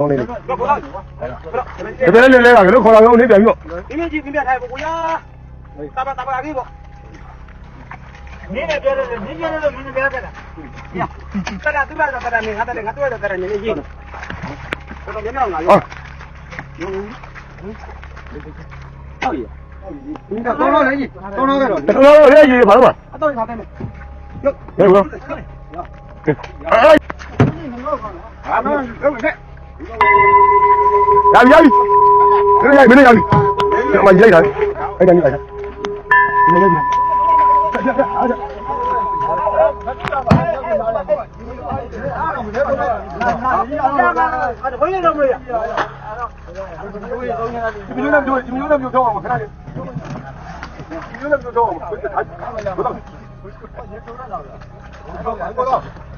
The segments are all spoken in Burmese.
ကောင်းလေးလေး ဘယ်လိုလဲ တကယ်လည်းလဲတာကတော့ခေါ်လာအောင်နေပြန်ပြီပေါ့ ဒီမြကြီးပြပြထိုင်ကိုရတာပါတာပါကြီးပေါ့နင်းနဲ့ပြောတယ်နင်းပြောတယ်နင်းပြောတယ်ရတာတာသူ့ဘာသာတာနင်းငါတယ်ငါတွေ့တယ်တာနင်းကြီးတော်တော်များများငါရော ဟော ဟုတ်ရဒီကတော့တော့လည်းကြီးတော့တော့ကတော့ တော်တော်လေးရေးပါတော့ပါ အတော့ထားတယ်မယ် ဟဲ့ဘောအာ အာမဟုတ်ကဲ့ ရပြီရပြီခဏရိုက်မင်းရပြီအမရိုက်တာအဲ့ဒါကြီးလိုက်တာဒီလိုလေးအဲ့ဒါဘယ်လိုလုပ်မလဲဒီမျိုးနဲ့ပြောဒီမျိုးနဲ့ပြောတော့အောင်ခဏလေးဒီမျိုးနဲ့ပြောတော့အောင်ဘယ်တော့ဘယ်တော့ဘယ်တော့ဘယ်တော့ရှိမှာလဲ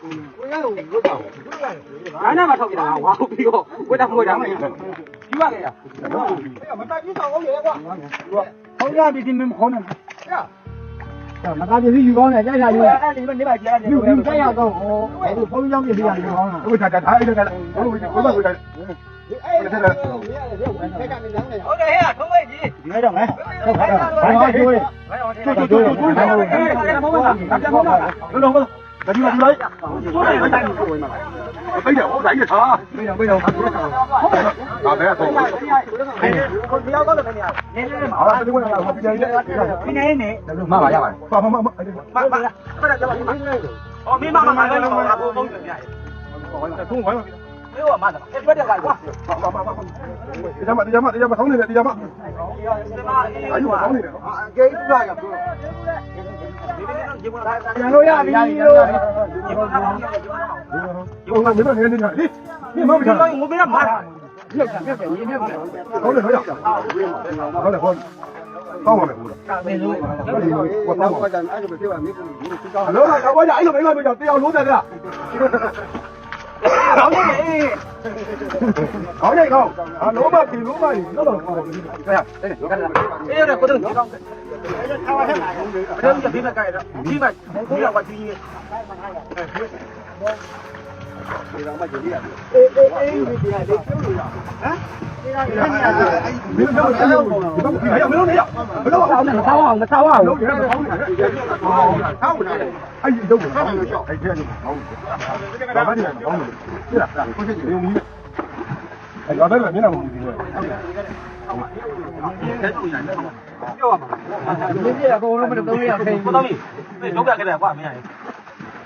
ကိုရတယ်အော်ဒီတော့ကိုရတာဘယ်တော့ဘယ်တော့ဘယ်တော့ဒီလိုရရှိလိုက်ဒီတော့ရှိတာရိုက်ကိုတာတော့ဘောင်းကနာမှာဒီကကအောင်မယ်အားနာမထောက်ကြတာဝါပြီးတော့ဝတ်တာမွေတာမယူရခဲ့ရမတကြီးတော့အောင်လေကွာဟောရပြီဒီမခေါ်နေမကားပစ္စည်းယူကောင်းတယ်ကြိုက်တာယူအဲ့ဒီမနေပါကြရတယ်ယူယူကြိုက်ရတော့ဟိုဘုဖုန်းကြောင်းပစ္စည်းရယူကောင်းတာဟိုတာတာအဲ့ဒါကဘယ်လိုဘယ်လိုဘယ်လိုဟုတ်တယ်ဟဲ့ထုံးမိတ်ကြီးဒီလိုက်တော့မယ်ဟုတ်ကဲ့ဘာမှကျိုးရတူတူတူတူတူဘာလို့လဲဘာလို့လဲဘာလို့လဲလုံးလုံးဘာဒီမှာဒီလိုက်ဆိုးတယ်မတိုင်းဘူးဝင်မှာပိတ်တယ်ဟိုတိုင်းရထားပိတ်ရပိတ်တော့ဒါပဲဆိုကိုတယောက်တော့လည်းမရနင်းနေမှာဟာဒီကွန်းလာဟောပြန်ရတယ်ဒီနေနေမပါရပါတယ်ပါမမမမခဏကြောက် đánh lên đấy bây giờ không đánh được sao bây giờ bây giờ à thế là thôi mà mà ra mày mà mà mà mà mà Ờ, mi mà mà mà mà mà không chuẩn nhảy. Không phải mà. Nếu mà mà em biết được lại quá. Đi ra mà đi ra mà đi ra mà không đi được đi ra mà. Đánh mà không đi được. Cái này gặp được. ပြန်လို့ရပြီလို့ဟိုမင်းတို့နေနေတယ်ဟေးမင်းမမဒီထားမှာငိုမရမှာမြုပ်တာမြုပ်တယ်ရင်းမြုပ်တယ်ဟုတ်တယ်ဟုတ်တယ်ဟုတ်တယ်ဟုတ်ကောင်းပါမယ်ဟုတ်လားမင်းတို့ဘာတော့ဘာကြမ်းအဲ့လိုပြောရမင်းလောကတော့ကြာအဲ့လိုမင်းကပြောတရားလို့တယ်က ကောင်းနေတယ်ကောင်းနေကောင်းအလုံးမပြီလုံးမပြီတော့တော့အေးရကိုတော့ကောင်းတယ်ထားပါဟဲ့လားဘယ်လိုဒီဘက်ကရတော့ဒီမှာကိုရောကကြီးကြီး မင်းတို့အဲ့မင်းတို့နေရဘယ်တော့အောင်မဆောင်းအောင်မဆောင်းအောင်လုံးရအောင်ထောင်းနေတယ်ထောင်းနေတယ်အဲ့ဒီတော့ထောင်းနေတော့အဲ့ဒီကတော့ထောင်းနေတယ်ဘာမှမထောင်းနေတယ်ပြလားကိုရှိတယ်မီးအဲ့တော့လည်းမျက်နှာမကြည့်ဘူးပြောပါမှာဒီပြအကုန်လုံးမတော့3ရက်ထိန်ကိုတော့ပြီလောက်ရခဲ့တယ်ကွာမင်းရတယ်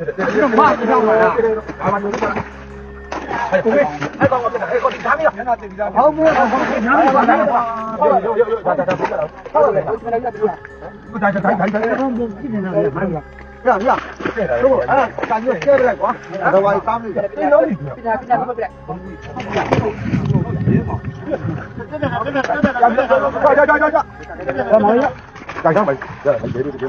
这嘛不上来啊？麻烦你了。哎，不会，哎，帮我这个，哎，我顶他们了。好，不要，好，顶他们了。有有有有，来来来，到了没？不，咱咱咱咱咱，今天咱咱咱。让让，走，哎，感觉接不来光，那我打不了。这老一点，这这这这这。干干干干干！干干没？干干没？别别别别！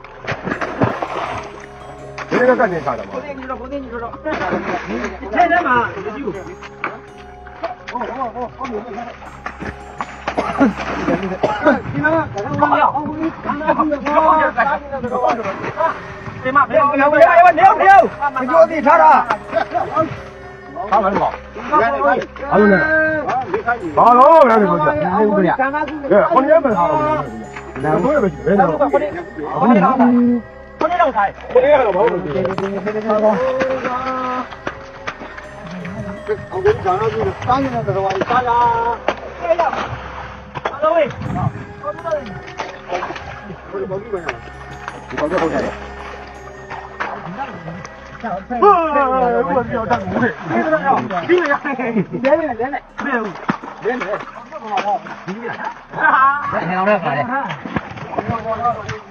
这个干点啥的嘛？不跟你说，不跟你说说。现在嘛。哦哦哦哦。哼。哼。你呢？不要。好。好。别骂别别别！哎，别别！慢慢，你自己查查。啥玩意儿？啊，兄弟。啊，老老远的过去，你还有功夫呢？对，我娘们好，我总也没去，那个。啊，老老远的过去，你还有功夫呢？ မို့ကိုကျွန်တော်တန်ခါချောက်ဒီနေရာကိုနေရာတော့တော့ဟုတ်ဒီရောက်တယ်ဒီလိုဒါကိုဒီလိုပဲပဲနော်ချာချောက်ရမှာတော့ဒီနေရာကကောက်တယ်လားဟာဒါကြီးဟာတော့တော့တယ်အဲ့ဒါခေတ္တလာတယ်ဟုတ်တယ်ရရကြကြဒီကဘာဘယ်လိုပြကြမှာကျွန်တော်ဒီလိုအေးဒီတော့ကိုပြီးပြီးတော့လည်းတော့ကျွန်တော်နားနားတော့ဘောမှာပေါ့ရှိတယ်ဘယ်လိုပြကွာဘာလို့မလုပ်လို့ဒီအဲ့လိုထုတ်လို့ဒီဆုံးတာပဲဒီအောင်ကွာဒီမှာဒီမှာဒီအောင်အော်အော်မကဘလို့မသိရလားအာဒီကဆုံးတာလည်းမလို့ကောင်းလိုက်ခင်ဗျ။ဟုတ်ရဲ့ဟုတ်တယ်အဲ့ဒါငါရဆိုတာဆုံး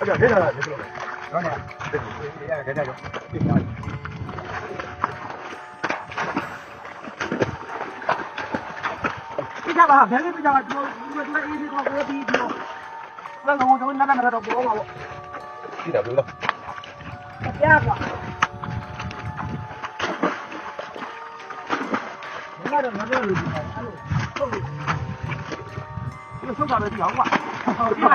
哎呀，别打了，别打了，赶紧，别对对，别加油，别加油，别打了，别一直这样了，不要不要一直这样了，不要动不动你那那那那都不要了，别打了。第二个，那个那个就是，那个，那个手上的就是杨过。好，好。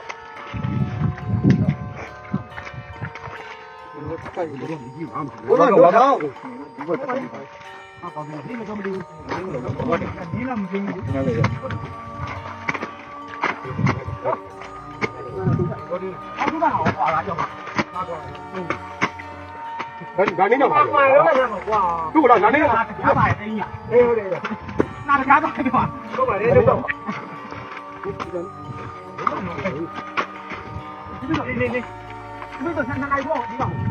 你你你，你都先拿来我，你搞。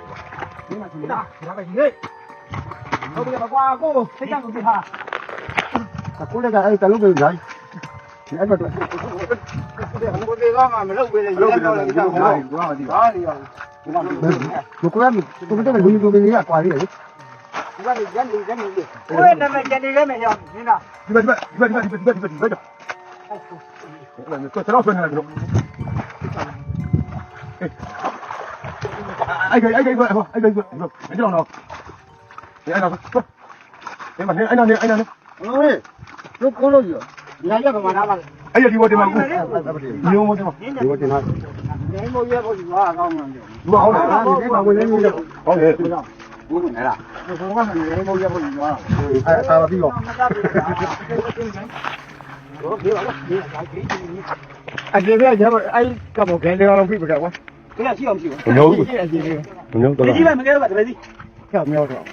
လားဒါပဲဒီလေဟုတ်ပြီကွာကိုစိတ်ကြကိုပြဟာကိုလည်းကအဲ့တလုံးပဲညာအဲ့တော့ဘုရားကမလုပ်ပေးလေရက်တော့လည်းကြောက်ပါဘူးဘာမသိပါဘူးဘာလို့ဘုရားကသူတို့ကလူလူလေးကကွာလေးလေဒီကနေ့ရက်နေရက်နေလေကိုယ်နာမည်ကျန်နေခဲ့မယ်ရောနင်းလားဒီဘက်ဒီဘက်ဒီဘက်ဒီဘက်ဒီဘက်ဒီ ဘက်ဒီဘက်ကိုတော့ဆွနေတယ်လို့အဲ့ကအဲ့ကအဲ့ကအဲ့ကအဲ့ကတော့တော့အဲ့တော့ဒီမှာအဲ့နော်အဲ့နော်ဟေးတို့ကိုလို့ရဒီရက်ကမှလာပါအဲ့ဒီဝတ်တယ်မှာကိုညိုးမတယ်မှာဒီဝတ်တယ်မှာနေမိုးရက်ဖို့ဒီဟာကောင်းမှန်းတယ်ဒီမှာဟုတ်တယ်ဒီမှာဝင်နေနေဟုတ်တယ်ဘူးနဲ့လားဘုရားကနေမိုးရက်ဖို့ဒီဟာအဲ့ဒါပါပြီးတော့အကျေပြကျတော့အဲ့ကမောခဲတယ်တော့ပြပြကွာ ဒီကရှိအောင်ရှိဘူးညိုးဘူးရှိအကျေပြညိုးတော့ဒီကြီးပဲမကဲတော့တပည့်စီကမြောက်တော့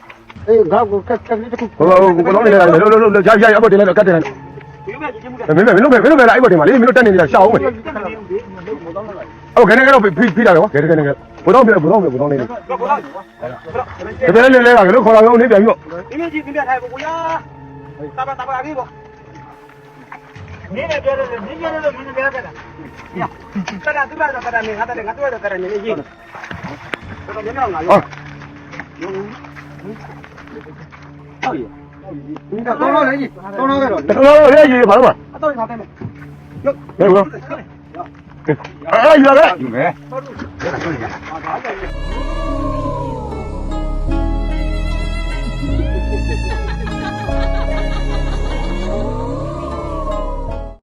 အေးငါ့ကိုကက်ကက်လေးတစ်ခုဟိုဟိုဘလုံးနေတယ်လို့လို့လို့ကြာကြာအပေါ်တင်လိုက်တော့ကတ်တယ်ဒီမဲ့ကြီးမှုကမင်းမင်းတို့မင်းတို့မင်းအဲ့ပေါ်တင်မှာလေမင်းတို့တက်နေနေတာရှောက်အောင်မယ်ဟုတ်ခဲနေကတော့ဖိဖိတာရောခဲခဲနေကဟဘုတော့ပြဘုတော့ပြဘုတော့နေနေဘယ်လောက်တကယ်လည်းလဲကလည်းခေါ်လာအောင်နေပြန်ပြီပေါ့ဒီမြကြီးပြပြထိုင်ကိုရတာပါတာပါကြီးပေါ့ နင်းနဲ့ပြောတယ်နင်းပြောတယ်မင်းပြောတယ်တရတူရတော့တရနေငါတရငါတွေ့တော့တရနေကြီးတော့မင်းတော့ငါဟောရောဒီတော့တော့လည်းကြီးတော့တော့ကတော့တော်တော်လေးရေးပါတော့အတော့ငါတယ်မယ်ဟဲ့ဘုအားယူလာခဲ့ယူမယ်ဟ